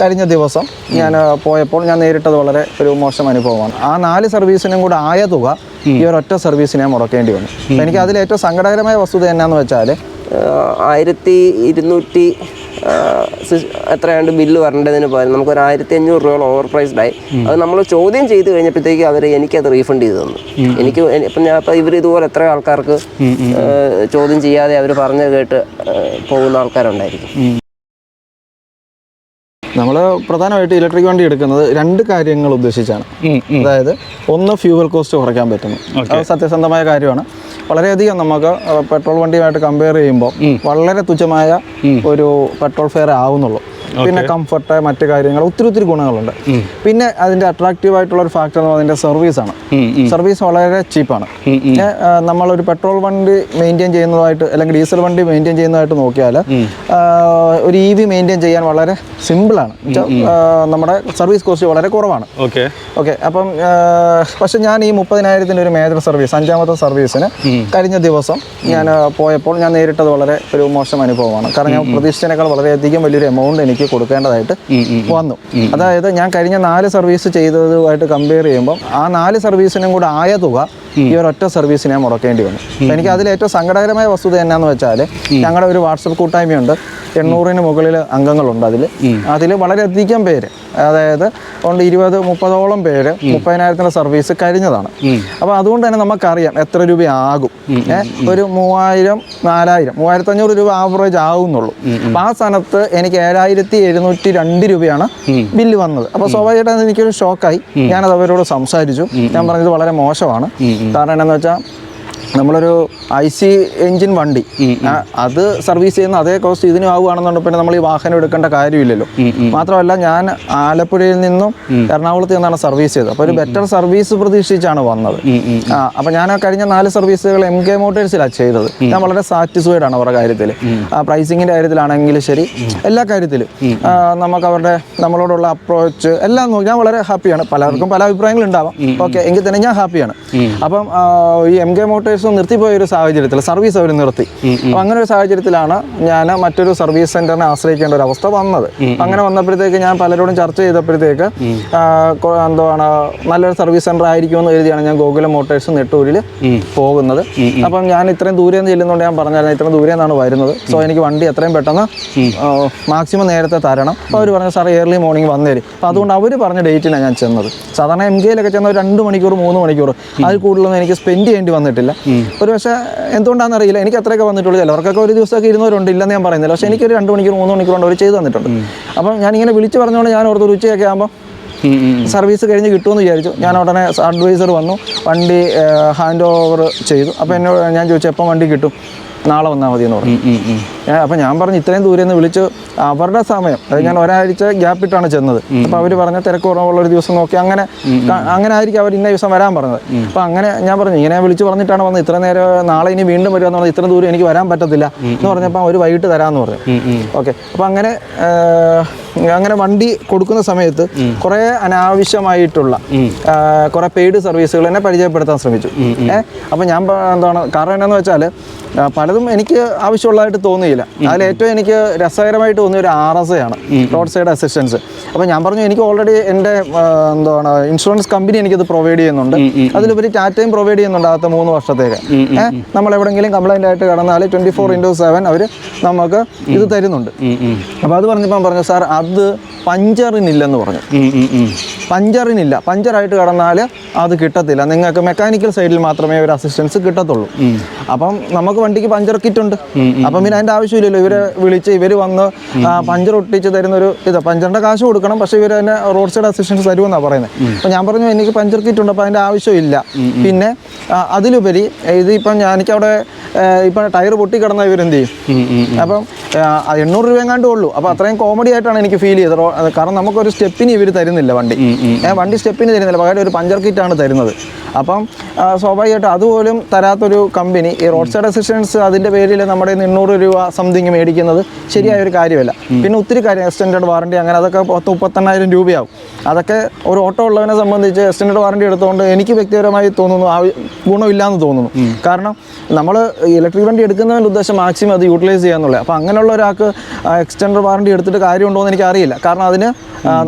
കഴിഞ്ഞ ദിവസം ഞാൻ പോയപ്പോൾ ഞാൻ നേരിട്ടത് വളരെ ഒരു മോശം അനുഭവമാണ്. ആ നാല് സർവീസിനും കൂടെ ആയ തുക ഈ ഒരൊറ്റ സർവീസിനെ മുടക്കേണ്ടി വന്നു. എനിക്ക് അതിൽ ഏറ്റവും സങ്കടകരമായ വസ്തുത എന്നാന്ന് വെച്ചാൽ ആയിരത്തി ഇരുന്നൂറ്റി എത്രയാണ്ട് ബില്ല് വരേണ്ടതിന് പകരം നമുക്ക് ഒരു ആയിരത്തി അഞ്ഞൂറ് രൂപയോളം ഓവർ പ്രൈസ്ഡ് ആയി. അത് നമ്മൾ ചോദ്യം ചെയ്ത് കഴിഞ്ഞപ്പോഴത്തേക്ക് അവർ എനിക്കത് റീഫണ്ട് ചെയ്തു തന്നു. എനിക്ക് എനി- ഇപ്പം ഞാൻ ഇപ്പം ഇവർ ഇതുപോലെ എത്ര ആൾക്കാർക്ക് ചോദ്യം ചെയ്യാതെ അവർ പറഞ്ഞ് കേട്ട് പോകുന്ന ആൾക്കാരുണ്ടായിരിക്കും. നമ്മൾ പ്രധാനമായിട്ട് ഇലക്ട്രിക് വണ്ടി എടുക്കുന്നത് രണ്ട് കാര്യങ്ങൾ ഉദ്ദേശിച്ചാണ്. അതായത് ഒന്ന് ഫ്യൂവൽ കോസ്റ്റ് കുറയ്ക്കാൻ പറ്റുന്നു. അത് സത്യസന്ധമായ കാര്യമാണ്. വളരെയധികം നമുക്ക് പെട്രോൾ വണ്ടിയുമായിട്ട് കമ്പയർ ചെയ്യുമ്പോൾ വളരെ തുച്ഛമായ ഒരു പെട്രോൾ ഫെയർ ആവുന്നുള്ളൂ. പിന്നെ കംഫർട്ട് മറ്റു കാര്യങ്ങൾ ഒത്തിരി ഒത്തിരി ഗുണങ്ങളുണ്ട്. പിന്നെ അതിന്റെ അട്രാക്റ്റീവ് ആയിട്ടുള്ള ഒരു ഫാക്ടർ അതിന്റെ സർവീസ് ആണ്. സർവീസ് വളരെ ചീപ്പാണ് നമ്മളൊരു പെട്രോൾ വണ്ടി മെയിന്റെയിൻ ചെയ്യുന്നതായിട്ട് അല്ലെങ്കിൽ ഡീസൽ വണ്ടി മെയിന്റെയിൻ ചെയ്യുന്നതായിട്ട് നോക്കിയാൽ ഒരു ഇ വി മെയിന്റെയിൻ ചെയ്യാൻ വളരെ സിമ്പിളാണ് നമ്മുടെ സർവീസ് കോസ്റ്റ് വളരെ കുറവാണ്. ഓക്കെ. ഓക്കെ അപ്പം പക്ഷെ ഞാൻ ഈ മുപ്പതിനായിരത്തിന്റെ ഒരു മേജർ സർവീസ് അഞ്ചാമത്തെ സർവീസിന് കഴിഞ്ഞ ദിവസം ഞാൻ പോയപ്പോൾ ഞാൻ നേരിട്ടത് വളരെ ഒരു മോശം അനുഭവമാണ്. കാരണം ഞാൻ പ്രതീക്ഷിച്ചതിനേക്കാൾ വളരെയധികം വലിയൊരു എമൗണ്ട് എനിക്ക് കൊടുക്കേണ്ടതായിട്ട് വന്നു. അതായത് ഞാൻ കഴിഞ്ഞ നാല് സർവീസ് ചെയ്തതുമായിട്ട് കമ്പയർ ചെയ്യുമ്പോൾ ആ നാല് സർവീസിനും കൂടെ ആയ തുക ഈ ഒരൊറ്റ സർവീസിനെ മുടക്കേണ്ടി വന്നു. എനിക്ക് അതിൽ ഏറ്റവും സങ്കടകരമായ വസ്തുത എന്നാന്ന് വെച്ചാൽ ഞങ്ങളുടെ ഒരു വാട്സപ്പ് കൂട്ടായ്മയുണ്ട്. എണ്ണൂറിന് മുകളിൽ അംഗങ്ങളുണ്ട് അതിൽ അതിൽ വളരെയധികം പേര്. അതായത് കൊണ്ട് ഇരുപത് മുപ്പതോളം പേര് മുപ്പതിനായിരത്തിന്റെ സർവീസ് കഴിഞ്ഞതാണ്. അപ്പോൾ അതുകൊണ്ട് തന്നെ നമുക്കറിയാം എത്ര രൂപയാകും. ഒരു മൂവായിരം നാലായിരം മൂവായിരത്തി അഞ്ഞൂറ് രൂപ ആവറേജ് ആവുന്നുള്ളൂ. അപ്പം ആ സ്ഥാനത്ത് എനിക്ക് ഏഴായിരത്തി എഴുന്നൂറ്റി രണ്ട് രൂപയാണ് ബില്ല് വന്നത്. അപ്പോൾ സ്വാഭാവികമായിട്ടും എനിക്കൊരു ഷോക്കായി ഞാനത് അവരോട് സംസാരിച്ചു. ഞാൻ പറഞ്ഞത് വളരെ മോശമാണ്. കാരണം എന്താണെന്ന് വെച്ചാൽ നമ്മളൊരു ഐ സി എഞ്ചിൻ വണ്ടി. അത് സർവീസ് ചെയ്യുന്ന അതേ കോസ്റ്റ് ഇതിനും ആവുകയാണെന്നുണ്ടെങ്കിൽ പിന്നെ നമ്മൾ ഈ വാഹനം എടുക്കേണ്ട കാര്യമില്ലല്ലോ. മാത്രമല്ല ഞാൻ ആലപ്പുഴയിൽ നിന്നും എറണാകുളത്ത് നിന്നാണ് സർവീസ് ചെയ്തത്. അപ്പോൾ ഒരു ബെറ്റർ സർവീസ് പ്രതീക്ഷിച്ചാണ് വന്നത്. അപ്പോൾ ഞാൻ കഴിഞ്ഞ നാല് സർവീസുകൾ എം കെ മോട്ടേഴ്സിലാണ് ചെയ്തത്. ഞാൻ വളരെ സാറ്റിസ്ഫൈഡ് ആണ് അവരുടെ കാര്യത്തിൽ ആ പ്രൈസിങ്ങിന്റെ കാര്യത്തിലാണെങ്കിലും ശരി എല്ലാ കാര്യത്തിലും. നമുക്ക് അവരുടെ നമ്മളോടുള്ള അപ്രോച്ച് എല്ലാം നോക്കി. ഞാൻ വളരെ ഹാപ്പിയാണ് പലർക്കും പല അഭിപ്രായങ്ങളും ഉണ്ടാവാം. ഓക്കെ എങ്കിൽ തന്നെ ഞാൻ ഹാപ്പിയാണ് അപ്പം ഈ എം കെ മോട്ടേഴ്സ് നിർത്തിപ്പോയ ഒരു സാഹചര്യത്തിൽ സർവീസ് അവർ നിർത്തി. അപ്പം അങ്ങനെ ഒരു സാഹചര്യത്തിലാണ് ഞാൻ മറ്റൊരു സർവീസ് സെന്ററിനെ ആശ്രയിക്കേണ്ട ഒരു അവസ്ഥ വന്നത്. അങ്ങനെ വന്നപ്പോഴത്തേക്ക് ഞാൻ പലരോടും ചർച്ച ചെയ്തപ്പോഴത്തേക്ക് എന്താണ് നല്ലൊരു സർവീസ് സെന്റർ ആയിരിക്കുമെന്ന് എഴുതിയാണ് ഞാൻ ഗോകുലം മോട്ടേഴ്സ് നെട്ടൂരിൽ പോകുന്നത്. അപ്പം ഞാൻ ഇത്രയും ദൂരെ നിന്ന് ചെല്ലുന്നതുകൊണ്ട് ഞാൻ പറഞ്ഞായിരുന്നു ഇത്രയും ദൂരെ നിന്നാണ് വരുന്നത്. സോ എനിക്ക് വണ്ടി എത്രയും പെട്ടെന്ന് മാക്സിമം നേരത്തെ തരണം. അപ്പോൾ അവർ പറഞ്ഞു സാർ ഏർലി മോർണിംഗ് വന്നേരും അപ്പോൾ അതുകൊണ്ട് അവർ പറഞ്ഞ ഡേറ്റിനാണ് ഞാൻ ചെന്നത്. സാധാരണ എം കെയിലൊക്കെ ചെന്ന ഒരു രണ്ട് മണിക്കൂർ മൂന്ന് മണിക്കൂർ അതിൽ കൂടുതലൊന്നും എനിക്ക് സ്പെൻഡ് ചെയ്യേണ്ടി വന്നിട്ടില്ല. ഒരു പക്ഷേ എന്തുകൊണ്ടാണെന്ന് അറിയില്ല എനിക്ക് അത്രയൊക്കെ വന്നിട്ടുള്ളൂ. ചിലവർക്കൊക്കെ ഒരു ദിവസമൊക്കെ ഇരുന്നവരുണ്ട്. ഇല്ലെന്ന് ഞാൻ പറയുന്നില്ല. പക്ഷേ എനിക്കൊരു രണ്ട് മണിക്കൂർ മൂന്ന് മണിക്കൂർ കൊണ്ട് അവർ ചെയ്തു തന്നിട്ടുണ്ട്. അപ്പം ഞാനിങ്ങനെ വിളിച്ചു പറഞ്ഞുകൊണ്ട് ഞാൻ ഓർത്ത് ഒരു ഉച്ചയൊക്കെ ആകുമ്പോൾ സർവീസ് കഴിഞ്ഞ് കിട്ടുമെന്ന് വിചാരിച്ചു. ഞാൻ ഉടനെ അഡ്വൈസർ വന്നു. വണ്ടി ഹാൻഡ് ഓവർ ചെയ്തു. അപ്പോൾ എന്നോട് ഞാൻ ചോദിച്ചു എപ്പം വണ്ടി കിട്ടും? നാളെ വന്നാൽ മതി എന്ന് പറഞ്ഞു അപ്പം ഞാൻ പറഞ്ഞു ഇത്രയും ദൂരെ നിന്ന് വിളിച്ച് അവരുടെ സമയം. അതായത് ഞാൻ ഒരാഴ്ച ഗ്യാപ്പ് ഇട്ടാണ് ചെന്നത്. അപ്പോൾ അവർ പറഞ്ഞ തിരക്ക് കുറവുള്ള ഒരു ദിവസം നോക്കി അങ്ങനെ അങ്ങനെ ആയിരിക്കും അവർ ഇന്ന ദിവസം വരാൻ പറഞ്ഞത്. അപ്പോൾ അങ്ങനെ ഞാൻ പറഞ്ഞു ഇങ്ങനെ വിളിച്ച് പറഞ്ഞിട്ടാണ് വന്നത്. ഇത്ര നേരം നാളെ ഇനി വീണ്ടും വരിക എന്ന് പറഞ്ഞാൽ ഇത്ര ദൂരം എനിക്ക് വരാൻ പറ്റത്തില്ല എന്ന് പറഞ്ഞപ്പോൾ അവർ വൈകിട്ട് തരാന്ന് പറഞ്ഞു. ഓക്കെ. അപ്പോൾ അങ്ങനെ അങ്ങനെ വണ്ടി കൊടുക്കുന്ന സമയത്ത് കുറേ അനാവശ്യമായിട്ടുള്ള കുറെ പെയ്ഡ് സർവീസുകൾ എന്നെ പരിചയപ്പെടുത്താൻ ശ്രമിച്ചു. ഏഹ് അപ്പോൾ ഞാൻ എന്താണ് കാരണം എന്നാന്ന് വെച്ചാൽ ആ, പലതും എനിക്ക് ആവശ്യമുള്ളതായിട്ട് തോന്നിയില്ല. അതിൽ ഏറ്റവും എനിക്ക് രസകരമായിട്ട് തോന്നിയ ഒരു ആർ എസ് ആണ് റോഡ് സൈഡ് അസിസ്റ്റൻസ്. അപ്പോൾ ഞാൻ പറഞ്ഞു എനിക്ക് ഓൾറെഡി എന്റെ എന്താണ് ഇൻഷുറൻസ് കമ്പനി എനിക്കത് പ്രൊവൈഡ് ചെയ്യുന്നുണ്ട്. അതിലുപരി ടാറ്റയും പ്രൊവൈഡ് ചെയ്യുന്നുണ്ട് അകത്ത് മൂന്ന് വർഷത്തേക്ക്. നമ്മൾ എവിടെയെങ്കിലും കംപ്ലൈന്റ് ആയിട്ട് കടന്നാൽ ട്വന്റി ഫോർ ഇന്റു സെവൻ അവർ നമുക്ക് ഇത് തരുന്നുണ്ട്. അപ്പോൾ അത് പറഞ്ഞപ്പോൾ പറഞ്ഞു സാർ അത് പഞ്ചറിനില്ലെന്ന് പറഞ്ഞു. പഞ്ചറിനില്ല. പഞ്ചറായിട്ട് കിടന്നാൽ അത് കിട്ടത്തില്ല. നിങ്ങൾക്ക് മെക്കാനിക്കൽ സൈഡിൽ മാത്രമേ ഒരു അസിസ്റ്റൻസ് കിട്ടത്തുള്ളൂ. അപ്പം നമുക്ക് വണ്ടിക്ക് പഞ്ചർ കിറ്റ് ഉണ്ട് അപ്പം പിന്നെ അതിന്റെ ആവശ്യമില്ലല്ലോ. ഇവരെ വിളിച്ച് ഇവർ വന്ന് പഞ്ചർ ഒട്ടിച്ച് തരുന്ന ഒരു ഇത്. പഞ്ചറിന്റെ കാശ് കൊടുക്കണം. പക്ഷേ ഇവർ തന്നെ റോഡ് സൈഡ് അസിസ്റ്റൻസ് തരുമെന്നാണ് പറയുന്നത് അപ്പം ഞാൻ പറഞ്ഞു എനിക്ക് പഞ്ചർ കിറ്റ് ഉണ്ട് അപ്പോൾ അതിന്റെ ആവശ്യമില്ല. പിന്നെ അതിലുപരി ഇതിപ്പം ഞാൻ എനിക്കവിടെ ഇപ്പം ടയർ പൊട്ടി കിടന്ന ഇവരെന്ത് ചെയ്യും? അപ്പം എണ്ണൂറ് രൂപ എങ്ങാണ്ടേ ഉള്ളൂ. അപ്പോൾ അത്രയും കോമഡി ആയിട്ടാണ് എനിക്ക് ഫീൽ ചെയ്തത്. കാരണം നമുക്കൊരു സ്റ്റെപ്പിന് ഇവർ തരുന്നില്ല വണ്ടി. വണ്ടി സ്റ്റെപ്പിന് തരുന്നില്ല. പകരം ഒരു പഞ്ചർ കിറ്റാണ് തരുന്നത്. അപ്പം സ്വാഭാവികമായിട്ടും അതുപോലും തരാത്തൊരു കമ്പനി ഈ റോഡ് സൈഡ് അസിസ്റ്റൻസ് അതിന്റെ പേരിൽ നമ്മുടെ എണ്ണൂറ് രൂപ സംതിങ് മേടിക്കുന്നത് ശരിയായ ഒരു കാര്യമല്ല പിന്നെ ഒത്തിരി കാര്യം എക്സ്റ്റൻഡ് വാറണ്ടി അങ്ങനെ അതൊക്കെ പത്ത് മുപ്പത്തെണ്ണായിരം രൂപയാവും. അതൊക്കെ ഒരു ഓട്ടോ ഉള്ളവനെ സംബന്ധിച്ച് എക്സ്റ്റൻഡ് വാറണ്ടി എടുത്തുകൊണ്ട് എനിക്ക് വ്യക്തിപരമായി തോന്നുന്നു ആ ഗുണമില്ലാന്ന് തോന്നുന്നു. കാരണം നമ്മൾ ഇലക്ട്രിക് വണ്ടി എടുക്കുന്നതിന്റെ ഉദ്ദേശം മാക്സിമം അത് യൂട്ടിലൈസ് ചെയ്യാന്നുള്ളത് അപ്പോൾ അങ്ങനെയുള്ള ഒരാൾക്ക് എക്സ്റ്റൻഡ് വാറണ്ടി എടുത്തിട്ട് കാര്യമുണ്ടോ എന്ന് എനിക്ക് അറിയില്ല കാരണം അതിന്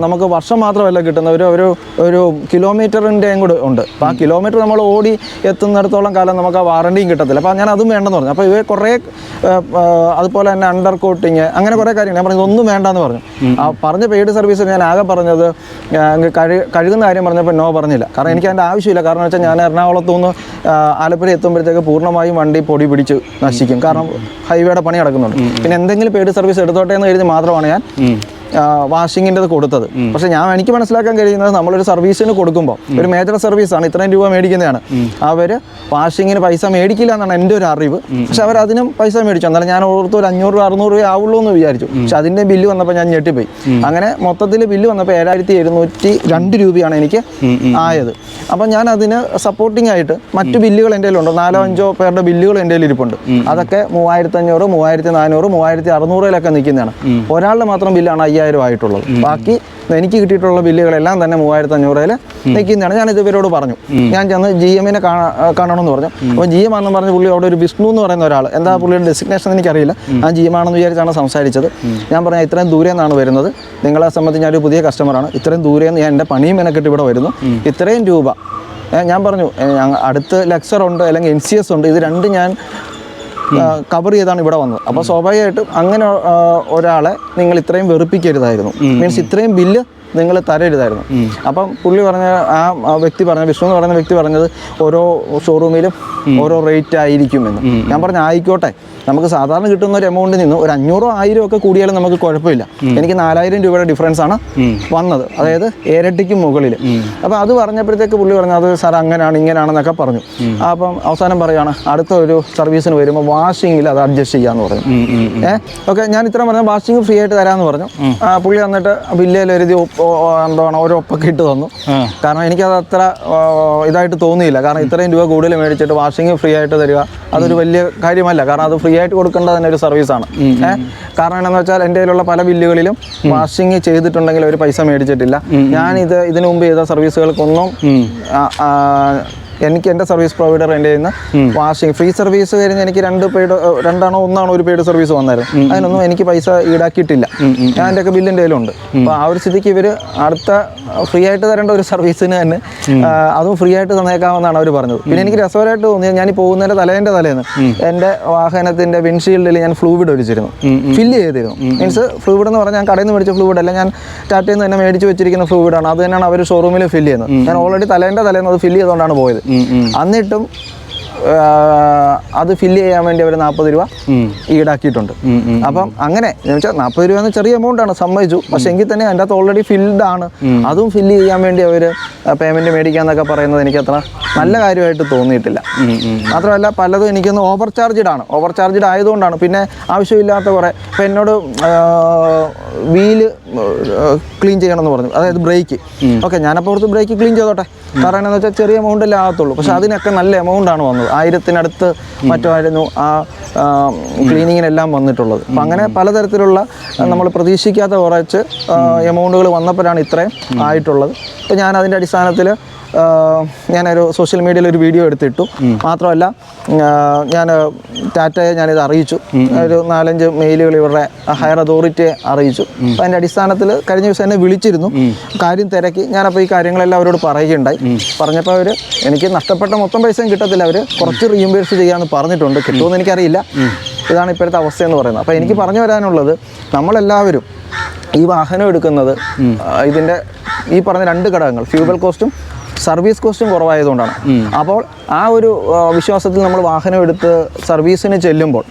നമുക്ക് വർഷം മാത്രമല്ല കിട്ടുന്ന ഒരു ഒരു ഒരു കിലോമീറ്ററിന്റെ കൂടെ ഉണ്ട്. അപ്പോൾ ആ കിലോമീറ്റർ നമ്മൾ ഓടി എത്തുന്നിടത്തോളം കാലം നമുക്ക് ആ വാറണ്ടിയും കിട്ടത്തില്ല. അപ്പോൾ ഞാൻ അതും വേണ്ടെന്ന് പറഞ്ഞു. അപ്പോൾ ഇവ കുറേ അതുപോലെ തന്നെ അണ്ടർ കോട്ടിങ് അങ്ങനെ കുറേ കാര്യങ്ങൾ. ഞാൻ പറഞ്ഞു ഇതൊന്നും വേണ്ടെന്ന് പറഞ്ഞു. ആ പറഞ്ഞ പെയ്ഡ് സർവീസ് ഞാൻ ആകെ പറഞ്ഞത് കഴി കഴുകുന്ന കാര്യം പറഞ്ഞപ്പോൾ നോ പറഞ്ഞില്ല. കാരണം എനിക്ക് അതിന്റെ ആവശ്യമില്ല. കാരണം വെച്ചാൽ ഞാൻ എറണാകുളത്തു നിന്ന് ആലപ്പുഴ എത്തുമ്പോഴത്തേക്ക് പൂർണമായും വണ്ടി പൊടി പിടിച്ച് നശിക്കും. കാരണം ഹൈവേയുടെ പണി നടക്കുന്നുണ്ട്. പിന്നെ എന്തെങ്കിലും പെയ്ഡ് സർവീസ് എടുത്തോട്ടെ എന്ന് കരുതി മാത്രമാണ് ഞാൻ വാഷിങ്ങിന്റെത് കൊടുത്തത്. പക്ഷെ ഞാൻ എനിക്ക് മനസ്സിലാക്കാൻ കഴിയുന്നത് നമ്മളൊരു സർവീസിന് കൊടുക്കുമ്പോൾ ഒരു മേജർ സർവീസ് ആണ് ഇത്രയും രൂപ മേടിക്കുന്നതാണ്. അവർ വാഷിങ്ങിന് പൈസ മേടിക്കില്ല എന്നാണ് എന്റെ ഒരു അറിവ്. പക്ഷെ അവർ അതിനും പൈസ മേടിച്ചു. എന്നാലും ഞാൻ ഓർത്ത് ഒരു അഞ്ഞൂറ് രൂപ അറുന്നൂറ് രൂപ ആവുള്ളൂ എന്ന് വിചാരിച്ചു. പക്ഷെ അതിന്റെ ബില്ല് വന്നപ്പോൾ ഞാൻ ഞെട്ടിപ്പോയി. അങ്ങനെ മൊത്തത്തിൽ ബില്ല് വന്നപ്പോൾ ഏഴായിരത്തി എഴുന്നൂറ്റി രണ്ട് രൂപയാണ് എനിക്ക് ആയത്. അപ്പം ഞാൻ അതിന് സപ്പോർട്ടിംഗ് ആയിട്ട് മറ്റു ബില്ലുകൾ എന്റെ ഉണ്ട് നാലോ അഞ്ചോ പേരുടെ ബില്ലുകൾ എന്റെ ഇരിപ്പുണ്ട് അതൊക്കെ മൂവായിരത്തി അഞ്ഞൂറ് മൂവായിരത്തി നാനൂറ് മൂവായിരത്തി അറുന്നൂറിലൊക്കെ നിൽക്കുന്നതാണ്. ഒരാളുടെ മാത്രം ബില്ലാണ് അയ്യായിരം ആയിട്ടുള്ളത്. ബാക്കി എനിക്ക് കിട്ടിയിട്ടുള്ള ബില്ലുകളെല്ലാം തന്നെ മൂവായിരത്തി അഞ്ഞൂറിൽ നിൽക്കുന്നതാണ്. ഞാൻ ഇത് ഇവരോട് പറഞ്ഞു. ഞാൻ ചെന്ന് ജി എമ്മിനെ കാണണമെന്ന് പറഞ്ഞു. അപ്പോൾ ജി എം ആണെന്ന് പറഞ്ഞ പുള്ളി അവിടെ ഒരു വിഷ്ണു എന്ന് പറയുന്ന ഒരാൾ എന്താ പുള്ളിയുടെ ഡെസിഗ്നേഷൻ എനിക്കറിയില്ല. ആ ജി എം ആണെന്ന് വിചാരിച്ചാണ് സംസാരിച്ചത്. ഞാൻ പറഞ്ഞു ഇത്രയും ദൂരെ നിന്നാണ് വരുന്നത്. നിങ്ങളെ സംബന്ധിച്ച് ഞാനൊരു പുതിയ കസ്റ്റമറാണ് ഇത്രയും ദൂരെ നിന്ന് ഞാൻ എന്റെ പണിയും എനക്കിട്ട് ഇവിടെ വരുന്നു. ഇത്രയും രൂപ. ഞാൻ പറഞ്ഞു അടുത്ത് ലെക്ചർ ഉണ്ട് അല്ലെങ്കിൽ എൻ സി എസ് ഉണ്ട്. ഇത് രണ്ട് ഞാൻ കവർ ചെയ്താണ് ഇവിടെ വന്നത്. അപ്പോൾ സ്വാഭാവികമായിട്ടും അങ്ങനെ ഒരാളെ നിങ്ങൾ ഇത്രയും വെറുപ്പിക്കരുതായിരുന്നു. മീൻസ് ഇത്രയും ബില്ല് നിങ്ങൾ തരരുതായിരുന്നു. അപ്പം പുള്ളി പറഞ്ഞ ആ വ്യക്തി പറഞ്ഞ വിഷ്ണു എന്ന് പറയുന്ന വ്യക്തി പറഞ്ഞത് ഓരോ ഷോറൂമിലും ഓരോ റേറ്റ് ആയിരിക്കും എന്ന് ഞാൻ പറഞ്ഞു ആയിക്കോട്ടെ. നമുക്ക് സാധാരണ കിട്ടുന്ന ഒരു എമൗണ്ടിൽ നിന്ന് ഒരു അഞ്ഞൂറോ ആയിരം ഒക്കെ കൂടിയാലും നമുക്ക് കുഴപ്പമില്ല. എനിക്ക് നാലായിരം രൂപയുടെ ഡിഫറൻസ് ആണ് വന്നത്. അതായത് ഏരട്ടിക്ക് മുകളിൽ അപ്പോൾ അത് പറഞ്ഞപ്പോഴത്തേക്ക് പുള്ളി പറഞ്ഞു അത് സാർ അങ്ങനെയാണ് ഇങ്ങനെയാണെന്നൊക്കെ പറഞ്ഞു. അപ്പം അവസാനം പറയുകയാണ് അടുത്ത ഒരു സർവീസിന് വരുമ്പോൾ വാഷിങ്ങിൽ അത് അഡ്ജസ്റ്റ് ചെയ്യാന്ന് പറഞ്ഞു. ഏഹ് ഓക്കെ ഞാൻ ഇത്ര പറഞ്ഞു വാഷിംഗ് ഫ്രീ ആയിട്ട് തരാമെന്ന് പറഞ്ഞു. പുള്ളി വന്നിട്ട് വില്ലയിൽ എഴുതി എന്താണ് ഒരു ഒപ്പൊക്കെ ഇട്ട് തന്നു. കാരണം എനിക്കത് അത്ര ഇതായിട്ട് തോന്നിയില്ല. കാരണം ഇത്രയും രൂപ കൂടുതൽ മേടിച്ചിട്ട് വാഷിംഗ് ഫ്രീ ആയിട്ട് തരിക അതൊരു വലിയ കാര്യമല്ല. കാരണം അത് ഫ്രീ ആയിട്ട് കൊടുക്കേണ്ട തന്നെ ഒരു സർവീസാണ് കാരണം എന്താണെന്ന് വെച്ചാൽ എന്റെ കയ്യിലുള്ള പല ബില്ലുകളിലും വാഷിംഗ് ചെയ്തിട്ടുണ്ടെങ്കിൽ ഒരു പൈസ മേടിച്ചിട്ടില്ല. ഞാൻ ഇത് ഇതിനു മുമ്പ് ചെയ്ത സർവീസുകൾക്കൊന്നും എനിക്ക് എന്റെ സർവീസ് പ്രൊവൈഡർ എന്റെ ചെയ്യുന്ന നിന്ന് വാഷിംഗ് ഫ്രീ സർവീസ് കഴിഞ്ഞ് എനിക്ക് രണ്ട് പെയ്ഡ് രണ്ടാണോ ഒന്നാണോ ഒരു പെയ്ഡ് സർവീസ് വന്നായിരുന്നു. അതിനൊന്നും എനിക്ക് പൈസ ഈടാക്കിയിട്ടില്ല. ഞാൻ എന്റെ ഒക്കെ ബില്ലിന്റെ കയ്യിലുണ്ട്. അപ്പോൾ ആ ഒരു സ്ഥിതിക്ക് ഇവർ അടുത്ത ഫ്രീ ആയിട്ട് തരേണ്ട ഒരു സർവീസിന് തന്നെ അതും ഫ്രീ ആയിട്ട് തന്നേക്കാമെന്നാണ് അവർ പറഞ്ഞത്. പിന്നെ എനിക്ക് രസകരമായിട്ട് തോന്നിയത് ഞാൻ ഈ പോകുന്നതിന്റെ തലേന്റെ തലേന്ന് എന്റെ വാഹനത്തിന്റെ വിൻഷീൽഡിൽ ഞാൻ ഫ്ലൂവിഡ് ഒഴിച്ചിരുന്നു. ഫില്ല് ചെയ്തിരുന്നു. മീൻസ് ഫ്ലൂവിഡ് എന്ന് പറഞ്ഞാൽ ഞാൻ കടയിൽ നിന്ന് മേടിച്ച ഫ്ലൂവിഡ് അല്ല ഞാൻ ടാറ്റയിൽ നിന്ന് തന്നെ മേടിച്ച് വെച്ചിരിക്കുന്ന ഫ്ലൂവിഡാണ് അത് തന്നെയാണ് അവർ ഷോറൂമിൽ ഫില്ല് ചെയ്യുന്നത്. ഞാൻ ഓൾറെഡി തലേന്റെ തലേന്ന് അത് ഫില്ല് ചെയ്തുകൊണ്ടാണ് പോയത്. എന്നിട്ടും അത് ഫില്ല് ചെയ്യാൻ വേണ്ടി അവർ നാൽപ്പത് രൂപ ഈടാക്കിയിട്ടുണ്ട്. അപ്പം അങ്ങനെ വെച്ചാൽ നാൽപ്പത് രൂപ എന്ന് ചെറിയ എമൗണ്ട് ആണ് സമ്മതിച്ചു. പക്ഷെ എങ്കിൽ തന്നെ അതിന്റെ അകത്ത് ഓൾറെഡി ഫിൽഡ് ആണ്. അതും ഫില്ല് ചെയ്യാൻ വേണ്ടി അവർ പേയ്മെന്റ് മേടിക്കാന്നൊക്കെ പറയുന്നത് എനിക്ക് അത്ര നല്ല കാര്യമായിട്ട് തോന്നിയിട്ടില്ല. മാത്രമല്ല പലതും എനിക്കൊന്ന് ഓവർ ചാർജ്ഡ് ആണ്. ഓവർ ചാർജ്ഡ് ആയതുകൊണ്ടാണ്. പിന്നെ ആവശ്യമില്ലാത്ത കുറേ ഇപ്പം എന്നോട് വീൽ ക്ലീൻ ചെയ്യണമെന്ന് പറഞ്ഞു. അതായത് ബ്രേക്ക് ഓക്കെ ഞാനപ്പോൾ ഓർത്ത് ബ്രേക്ക് ക്ലീൻ ചെയ്തോട്ടെ. കാരണം എന്താണെന്ന് വെച്ചാൽ ചെറിയ എമൗണ്ടല്ലേ ആകത്തുള്ളൂ. പക്ഷെ അതിനൊക്കെ നല്ല എമൗണ്ട് ആണ് വന്നത്. ആയിരത്തിനടുത്ത് മറ്റുമായിരുന്നു ആ ക്ലീനിങ്ങിനെല്ലാം വന്നിട്ടുള്ളത്. അപ്പം അങ്ങനെ പലതരത്തിലുള്ള നമ്മൾ പ്രതീക്ഷിക്കാത്ത കുറച്ച് എമൗണ്ടുകൾ വന്നപ്പോഴാണ് ഇത്രയും ആയിട്ടുള്ളത്. അപ്പം ഞാൻ അതിന്റെ അടിസ്ഥാനത്തിൽ ഞാനൊരു സോഷ്യൽ മീഡിയയിൽ ഒരു വീഡിയോ എടുത്തിട്ടു. മാത്രമല്ല ഞാൻ ടാറ്റയെ ഞാനിത് അറിയിച്ചു. ഒരു നാലഞ്ച് മെയിലുകൾ ഇവരുടെ ഹയർ അതോറിറ്റിയെ അറിയിച്ചു. അപ്പം അതിന്റെ അടിസ്ഥാനത്തിൽ കഴിഞ്ഞ ദിവസം എന്നെ വിളിച്ചിരുന്നു. കാര്യം തിരക്കി. ഞാനപ്പോൾ ഈ കാര്യങ്ങളെല്ലാം അവരോട് പറയുകയുണ്ടായി. പറഞ്ഞപ്പോൾ അവർ എനിക്ക് നഷ്ടപ്പെട്ട മൊത്തം പൈസയും കിട്ടത്തില്ല. അവർ കുറച്ച് റീഇംബേഴ്സ് ചെയ്യാമെന്ന് പറഞ്ഞിട്ടുണ്ട്. കിട്ടുമെന്ന് എനിക്കറിയില്ല. ഇതാണ് ഇപ്പോഴത്തെ അവസ്ഥ എന്ന് പറയുന്നത്. അപ്പോൾ എനിക്ക് പറഞ്ഞു വരാനുള്ളത് നമ്മളെല്ലാവരും ഈ വാഹനം എടുക്കുന്നത് ഇതിന്റെ ഈ പറഞ്ഞ രണ്ട് ഘടകങ്ങൾ ഫ്യൂവൽ കോസ്റ്റും സർവീസ് കോസ്റ്റും കുറവായതുകൊണ്ടാണ്. അപ്പോൾ ആ ഒരു വിശ്വാസത്തിൽ നമ്മൾ വാഹനം എടുത്ത് സർവീസിന് ചെല്ലുമ്പോൾ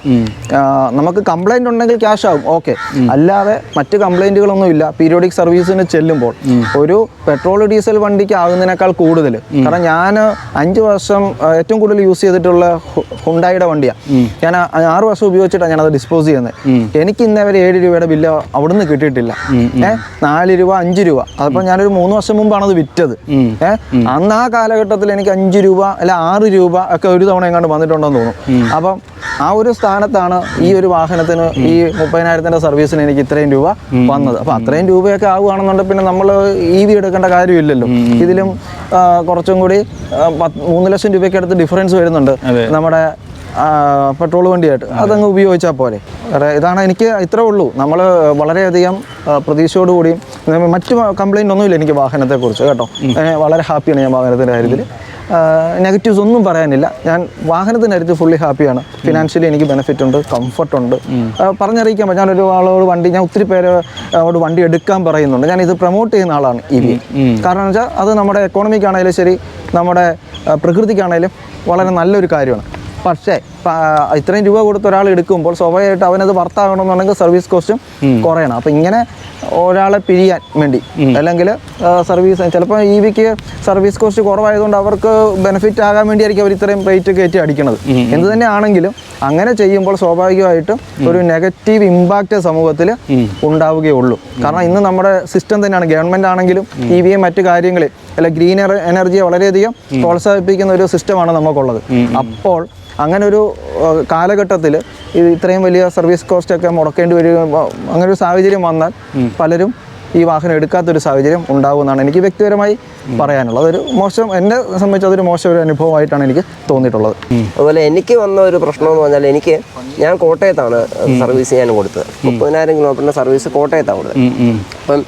നമുക്ക് കംപ്ലൈന്റ് ഉണ്ടെങ്കിൽ ക്യാഷ് ആകും ഓക്കെ അല്ലാതെ മറ്റ് കംപ്ലൈന്റുകളൊന്നും ഇല്ല. പീരിയോഡിക് സർവീസിന് ചെല്ലുമ്പോൾ ഒരു പെട്രോൾ ഡീസൽ വണ്ടിക്ക് ആകുന്നതിനേക്കാൾ കൂടുതൽ കാരണം ഞാൻ അഞ്ച് വർഷം ഏറ്റവും കൂടുതൽ യൂസ് ചെയ്തിട്ടുള്ള ഹുണ്ടായുടെ ഹുണ്ടായിയുടെ വണ്ടിയാണ് ഞാൻ ആറു ആറ് വർഷം ഉപയോഗിച്ചിട്ടാണ് ഞാനത് ഡിസ്പോസ് ചെയ്യുന്നത് എനിക്ക് ഇന്നേ വരെ ഏഴ് രൂപയുടെ ബില്ല് അവിടുന്ന് കിട്ടിയിട്ടില്ല. ഏഹ് നാല് രൂപ അഞ്ച് രൂപ. അതിപ്പോൾ ഞാനൊരു മൂന്ന് വർഷം മുമ്പാണ് അത് വിറ്റത് ഏഹ് അന്ന് ആ കാലഘട്ടത്തിൽ എനിക്ക് അഞ്ച് രൂപ അല്ല ആറ് രൂപ ഒക്കെ ഒരു തവണ എങ്ങാണ്ട് വന്നിട്ടുണ്ടെന്ന് തോന്നുന്നു. അപ്പം ആ ഒരു സ്ഥാനത്താണ് ഈ ഒരു വാഹനത്തിന് ഈ മുപ്പതിനായിരത്തിന്റെ സർവീസിന് എനിക്ക് ഇത്രയും രൂപ വന്നത്. അപ്പൊ അത്രയും രൂപയൊക്കെ ആവുകയാണെന്നുണ്ടെങ്കിൽ പിന്നെ നമ്മൾ ഇ വി എടുക്കേണ്ട കാര്യമില്ലല്ലോ ഇതിലും കുറച്ചും കൂടി മൂന്ന് ലക്ഷം രൂപയ്ക്ക് അടുത്ത് ഡിഫറൻസ് വരുന്നുണ്ട് നമ്മുടെ പെട്രോൾ വണ്ടിയായിട്ട്. അതങ്ങ് ഉപയോഗിച്ചാൽ പോരെ. ഇതാണ് എനിക്ക് ഇത്രേ ഉള്ളൂ. നമ്മൾ വളരെയധികം പ്രതീക്ഷയോടുകൂടിയും മറ്റു കംപ്ലൈന്റ് ഒന്നുമില്ല എനിക്ക് വാഹനത്തെക്കുറിച്ച് കേട്ടോ. വളരെ ഹാപ്പിയാണ് ഞാൻ വാഹനത്തിന്റെ കാര്യത്തിൽ. നെഗറ്റീവ്സ് ഒന്നും പറയാനില്ല. ഞാൻ വാഹനത്തിന്റെ കാര്യത്തിൽ ഫുള്ളി ഹാപ്പിയാണ് ഫിനാൻഷ്യലി എനിക്ക് ബെനിഫിറ്റ് ഉണ്ട് കംഫർട്ട് ഉണ്ട്. പറഞ്ഞറിയിക്കാൻ പറ്റും ഞാനൊരു ആളോട് വണ്ടി ഞാൻ ഒത്തിരി പേര് അവരോട് വണ്ടി എടുക്കാൻ പറയുന്നുണ്ട്. ഞാൻ ഇത് പ്രൊമോട്ട് ചെയ്യുന്ന ആളാണ് ഇ വി. കാരണം വെച്ചാൽ അത് നമ്മുടെ എക്കോണമിക്കാണേലും ശരി നമ്മുടെ പ്രകൃതിക്കാണെങ്കിലും പ്രകൃതിക്കാണേലും വളരെ നല്ലൊരു കാര്യമാണ്. പക്ഷേ ഇത്രയും രൂപ കൊടുത്ത് ഒരാൾ എടുക്കുമ്പോൾ സ്വാഭാവികമായിട്ട് അവനത് വർത്താകണമെന്നുണ്ടെങ്കിൽ സർവീസ് കോസ്റ്റും കുറയണം. അപ്പം ഇങ്ങനെ ഒരാളെ പിരിയാൻ വേണ്ടി. അല്ലെങ്കിൽ സർവീസ് ചിലപ്പോൾ ഇ വിക്ക് സർവീസ് കോസ്റ്റ് കുറവായതുകൊണ്ട് അവർക്ക് ബെനിഫിറ്റ് ആകാൻ വേണ്ടിയായിരിക്കും അവർ ഇത്രയും റേറ്റ് കയറ്റി അടിക്കുന്നത്. എന്ത് തന്നെ ആണെങ്കിലും അങ്ങനെ ചെയ്യുമ്പോൾ സ്വാഭാവികമായിട്ടും ഒരു നെഗറ്റീവ് ഇമ്പാക്റ്റ് സമൂഹത്തിൽ ഉണ്ടാവുകയുള്ളൂ. കാരണം ഇന്ന് നമ്മുടെ സിസ്റ്റം തന്നെയാണ്. ഗവൺമെന്റ് ആണെങ്കിലും ഇ വിയും മറ്റു കാര്യങ്ങളിൽ അല്ല ഗ്രീനർ എനർജിയെ വളരെയധികം പ്രോത്സാഹിപ്പിക്കുന്ന ഒരു സിസ്റ്റമാണ് നമുക്കുള്ളത്. അപ്പോൾ അങ്ങനെ ഒരു കാലഘട്ടത്തിൽ ഇത്രയും വലിയ സർവീസ് കോസ്റ്റ് ഒക്കെ മുടക്കേണ്ടി വരിക അങ്ങനെ ഒരു സാഹചര്യം വന്നാൽ പലരും ഈ വാഹനം എടുക്കാത്തൊരു സാഹചര്യം ഉണ്ടാകുമെന്നാണ് എനിക്ക് വ്യക്തിപരമായി പറയാനുള്ളത്. അതൊരു മോശം എന്നെ സംബന്ധിച്ച് അതൊരു മോശം ഒരു അനുഭവമായിട്ടാണ് എനിക്ക് തോന്നിയിട്ടുള്ളത്. അതുപോലെ എനിക്ക് വന്ന ഒരു പ്രശ്നം എന്ന് പറഞ്ഞാൽ എനിക്ക് ഞാൻ കോട്ടയത്താണ് സർവീസ് ചെയ്യാൻ കൊടുത്തത്. മുപ്പതിനായിരം കിലോമീറ്ററിന്റെ സർവീസ് കോട്ടയത്താണ് കൊടുത്തത്. അപ്പം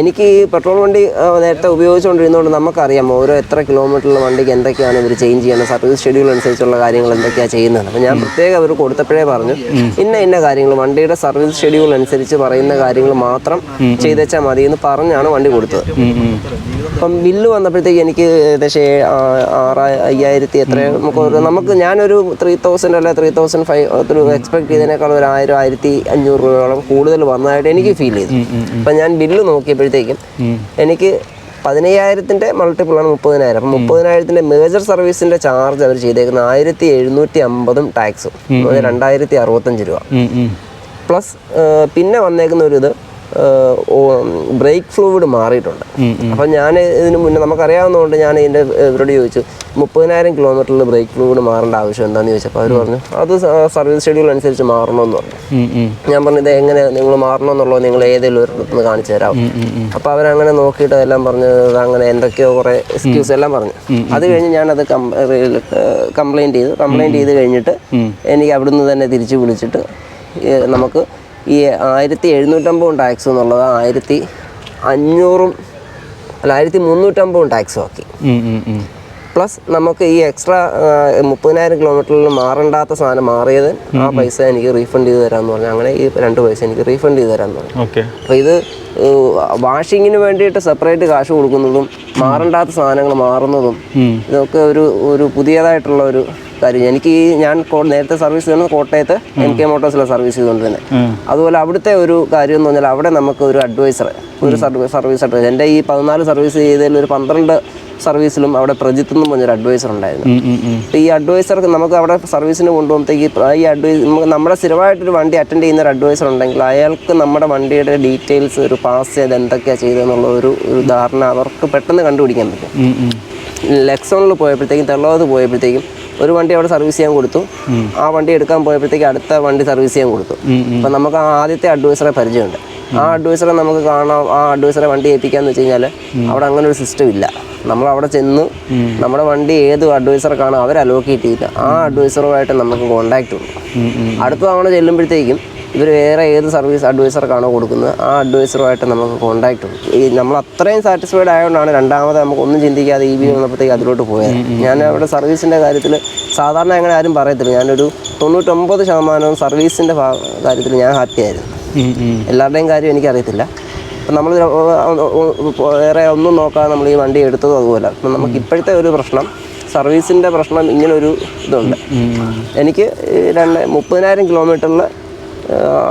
എനിക്ക് ഈ പെട്രോൾ വണ്ടി നേരത്തെ ഉപയോഗിച്ചുകൊണ്ടിരുന്നതുകൊണ്ട് നമുക്കറിയാം ഓരോ എത്ര കിലോമീറ്ററിലെ വണ്ടിക്ക് എന്തൊക്കെയാണ് ഇവർ ചേഞ്ച് ചെയ്യുന്നത് സർവീസ് ഷെഡ്യൂൾ അനുസരിച്ചുള്ള കാര്യങ്ങൾ എന്തൊക്കെയാണ് ചെയ്യുന്നത്. അപ്പോൾ ഞാൻ പ്രത്യേകം അവർ കൊടുത്തപ്പോഴേ പറഞ്ഞു ഇന്ന ഇന്ന കാര്യങ്ങൾ വണ്ടിയുടെ സർവീസ് ഷെഡ്യൂൾ അനുസരിച്ച് പറയുന്ന കാര്യങ്ങൾ മാത്രം ചെയ്തേച്ചാൽ മതി എന്ന് പറഞ്ഞാണ് വണ്ടി കൊടുത്തത്. അപ്പം ബില്ല് വന്നപ്പോഴത്തേക്ക് എനിക്ക് ഏകദേശം ആറ് അയ്യായിരത്തി എത്ര നമുക്ക് ഒരു നമുക്ക് ഞാനൊരു ത്രീ തൗസൻഡ് അല്ല ത്രീ തൗസൻഡ് ഫൈവ് എക്സ്പെക്ട് ചെയ്തതിനേക്കാൾ ഒരു ആയിരം ആയിരത്തി അഞ്ഞൂറ് രൂപയോളം കൂടുതൽ വന്നതായിട്ട് എനിക്ക് ഫീൽ ചെയ്തു. അപ്പം ഞാൻ ബില്ല് നോക്കിയപ്പോഴത്തേക്കും എനിക്ക് പതിനയ്യായിരത്തിന്റെ മൾട്ടിപ്പിളാണ് മുപ്പതിനായിരം. അപ്പം മുപ്പതിനായിരത്തിന്റെ മേജർ സർവീസിന്റെ ചാർജ് അവർ ചെയ്തേക്കുന്നത് ആയിരത്തി എഴുന്നൂറ്റി അമ്പതും ടാക്സും രണ്ടായിരത്തി അറുപത്തഞ്ച് രൂപ. പ്ലസ് പിന്നെ വന്നേക്കുന്ന ഒരു ഇത് ബ്രേക്ക് ഫ്ലൂയിഡ് മാറിയിട്ടുണ്ട്. അപ്പം ഞാൻ ഇതിന് മുന്നേ നമുക്കറിയാവുന്നതുകൊണ്ട് ഞാൻ ഇതിന്റെ ഇവരോട് ചോദിച്ചു മുപ്പതിനായിരം കിലോമീറ്ററിൽ ബ്രേക്ക് ഫ്ലൂയിഡ് മാറേണ്ട ആവശ്യം എന്താണെന്ന് ചോദിച്ചപ്പോൾ അവർ പറഞ്ഞു അത് സർവീസ് ഷെഡ്യൂൾ അനുസരിച്ച് മാറണമെന്ന് പറഞ്ഞു. ഞാൻ പറഞ്ഞു ഇത് എങ്ങനെ നിങ്ങൾ മാറണമെന്നുള്ളത് നിങ്ങൾ ഏതെങ്കിലും ഒരു കാണിച്ചു തരാം അപ്പോൾ അവരങ്ങനെ നോക്കിയിട്ട് എല്ലാം പറഞ്ഞു അങ്ങനെ എന്തൊക്കെയോ കുറേ എക്സ്ക്യൂസ് എല്ലാം പറഞ്ഞു. അത് കഴിഞ്ഞ് ഞാനത് കംപ്ലൈന്റ് ചെയ്തു. കംപ്ലൈന്റ് ചെയ്ത് കഴിഞ്ഞിട്ട് എനിക്ക് അവിടുന്ന് തന്നെ തിരിച്ചു വിളിച്ചിട്ട് നമുക്ക് ഈ ആയിരത്തി എഴുന്നൂറ്റമ്പതും ടാക്സ് എന്നുള്ളത് ആയിരത്തി അഞ്ഞൂറും അല്ല ആയിരത്തി മുന്നൂറ്റമ്പതും ടാക്സും ആക്കി. പ്ലസ് നമുക്ക് ഈ എക്സ്ട്രാ മുപ്പതിനായിരം കിലോമീറ്ററിൽ മാറണ്ടാത്ത സാധനം മാറിയത് ആ പൈസ എനിക്ക് റീഫണ്ട് ചെയ്ത് തരാമെന്ന് പറഞ്ഞു. അങ്ങനെ ഈ രണ്ട് പൈസ എനിക്ക് റീഫണ്ട് ചെയ്ത് തരാമെന്ന് പറഞ്ഞു. ഓക്കെ. അപ്പോൾ ഇത് വാഷിങ്ങിന് വേണ്ടിയിട്ട് സെപ്പറേറ്റ് കാശ് കൊടുക്കുന്നതും മാറണ്ടാത്ത സാധനങ്ങൾ മാറുന്നതും ഇതൊക്കെ ഒരു ഒരു പുതിയതായിട്ടുള്ള ഒരു കാര്യം. എനിക്ക് ഈ ഞാൻ നേരത്തെ സർവീസ് ചെയ്യുന്നത് കോട്ടയത്ത് എം കെ മോട്ടോഴ്സിലാണ് സർവീസ് ചെയ്തുകൊണ്ടിരുന്നത് അതുപോലെ അവിടുത്തെ ഒരു കാര്യം എന്ന് പറഞ്ഞാൽ അവിടെ നമുക്ക് ഒരു അഡ്വൈസർ ഒരു സർവീസ് സർവീസ് അഡ്വൈസർ എന്റെ ഈ പതിനാല് സർവീസ് ചെയ്തതിൽ ഒരു പന്ത്രണ്ട് സർവീസിലും അവിടെ പ്രജിത്ത് എന്ന് പറഞ്ഞൊരു അഡ്വൈസർ ഉണ്ടായിരുന്നു. ഈ അഡ്വൈസർക്ക് നമുക്ക് അവിടെ സർവീസിന് കൊണ്ടുപോകുമ്പോഴത്തേക്ക് ഈ അഡ്വൈസ് നമുക്ക് നമ്മുടെ സ്ഥിരമായിട്ടൊരു വണ്ടി അറ്റൻഡ് ചെയ്യുന്ന ഒരു അഡ്വൈസർ ഉണ്ടെങ്കിൽ അയാൾക്ക് നമ്മുടെ വണ്ടിയുടെ ഡീറ്റെയിൽസ് ഒരു പാസ് ചെയ്ത് എന്തൊക്കെയാണ് ചെയ്തതെന്നുള്ള ഒരു ഒരു ധാരണ അവർക്ക് പെട്ടെന്ന് കണ്ടുപിടിക്കാൻ പറ്റും. ലെക്സോണിൽ പോയപ്പോഴത്തേക്കും തെള്ളോത്ത് പോയപ്പോഴത്തേക്കും ഒരു വണ്ടി അവിടെ സർവീസ് ചെയ്യാൻ കൊടുത്തു. ആ വണ്ടി എടുക്കാൻ പോയപ്പോഴത്തേക്ക് അടുത്ത വണ്ടി സർവീസ് ചെയ്യാൻ കൊടുത്തു. അപ്പം നമുക്ക് ആ ആദ്യത്തെ അഡ്വൈസറെ പരിചയമുണ്ട്. ആ അഡ്വൈസറെ നമുക്ക് കാണാം. ആ അഡ്വൈസറെ വണ്ടി ഏൽപ്പിക്കാന്ന് വെച്ച് കഴിഞ്ഞാൽ അവിടെ അങ്ങനെ ഒരു സിസ്റ്റം ഇല്ല. നമ്മൾ അവിടെ ചെന്ന് നമ്മുടെ വണ്ടി ഏത് കാണാം അവർ അലോക്കേറ്റ് ചെയ്തില്ല ആ അഡ്വൈസറുമായിട്ട് നമുക്ക് കോണ്ടാക്ട് ഉണ്ട്. അടുത്ത തവണ ചെല്ലുമ്പോഴത്തേക്കും ഇവർ വേറെ ഏത് സർവീസ് അഡ്വൈസർക്കാണോ കൊടുക്കുന്നത് ആ അഡ്വൈസറുമായിട്ട് നമുക്ക് കോണ്ടാക്ട് ഉണ്ട്. ഈ നമ്മൾ അത്രയും സാറ്റിസ്ഫൈഡ് ആയതുകൊണ്ടാണ് രണ്ടാമത് നമുക്ക് ഒന്നും ചിന്തിക്കാതെ ഇ ബി വന്നപ്പോഴത്തേക്ക് അതിലോട്ട് പോയത്. ഞാൻ അവിടെ സർവീസിന്റെ കാര്യത്തിൽ സാധാരണ അങ്ങനെ ആരും പറയത്തില്ല. ഞാനൊരു തൊണ്ണൂറ്റൊമ്പത് ശതമാനവും സർവീസിന്റെ കാര്യത്തിൽ ഞാൻ ഹാപ്പി ആയിരുന്നു. എല്ലാവരുടെയും കാര്യം എനിക്കറിയത്തില്ല. അപ്പം നമ്മൾ വേറെ ഒന്നും നോക്കാതെ നമ്മൾ ഈ വണ്ടി എടുത്തതും അതുപോലെ. അപ്പം നമുക്ക് ഇപ്പോഴത്തെ ഒരു പ്രശ്നം സർവീസിന്റെ പ്രശ്നം ഇങ്ങനൊരു ഇതുണ്ട്. എനിക്ക് രണ്ട് മുപ്പതിനായിരം കിലോമീറ്ററിൽ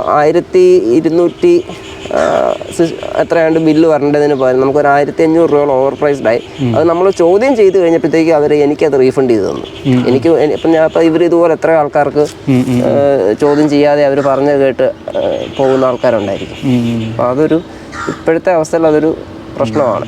ആയിരത്തി ഇരുന്നൂറ്റി എത്രയാണ്ട് ബില്ല് വരേണ്ടതിന് പകരം നമുക്ക് ഒരു ആയിരത്തി അഞ്ഞൂറ് രൂപ ഓവർ പ്രൈസ്ഡ് ആയി അത് നമ്മൾ ചോദ്യം ചെയ്ത് കഴിഞ്ഞപ്പോഴത്തേക്ക് അവർ എനിക്കത് റീഫണ്ട് ചെയ്തു തന്നു. എനിക്ക് എനി- ഇപ്പം ഞാൻ ഇപ്പം ഇവർ ഇതുപോലെ എത്ര ആൾക്കാർക്ക് ചോദ്യം ചെയ്യാതെ അവർ പറഞ്ഞു കേട്ട് പോകുന്ന ആൾക്കാരുണ്ടായിരിക്കും. അപ്പം അതൊരു ഇപ്പോഴത്തെ അവസ്ഥയിൽ അതൊരു പ്രശ്നമാണ്.